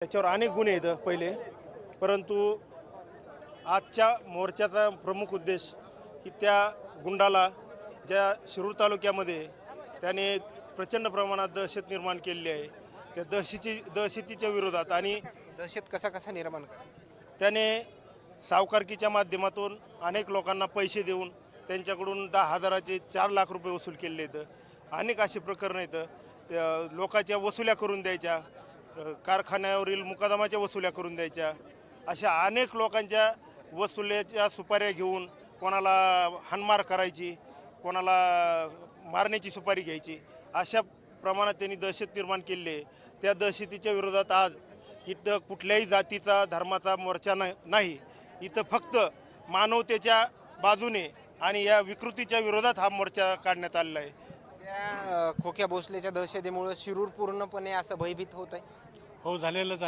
त्याच्यावर अनेक गुन्हे आहेत पहिले. परंतु आजच्या मोर्चाचा प्रमुख उद्देश की त्या गुंडाला ज्या शिरूर तालुक्यामध्ये त्याने प्रचंड प्रमाणात दहशत निर्माण केलेली आहे. त्या दहशती दहशतीच्या विरोधात आणि दहशत कसा कसा निर्माण करा? त्याने सावकारकीच्या माध्यमातून अनेक लोकांना पैसे देऊन त्यांच्याकडून दहा हजाराचे चार लाख रुपये वसूल केले आहेत. अनेक अशी प्रकरणं आहेत. त्या लोकांच्या वसुल्या करून द्यायच्या. कारखान्यावरील मुकादमाच्या वसुल्या करून द्यायच्या. अशा अनेक लोकांच्या वसुल्याच्या सुपाऱ्या घेऊन कोणाला हानमार करायची कोणाला मारण्याची सुपारी घ्यायची अशा प्रमाणात त्यांनी दहशत निर्माण केली आहे. त्या दहशतीच्या विरोधात आज इथं कुठल्याही जातीचा धर्माचा मोर्चा ना- नाही. इथं फक्त मानवतेच्या बाजूने आणि या विकृतीच्या विरोधात हा मोर्चा काढण्यात आलेला आहे. त्या खोक्या भोसलेच्या दहशतीमुळे शिरूर पूर्णपणे असं भयभीत होत आहे हो झालेलंच आहे.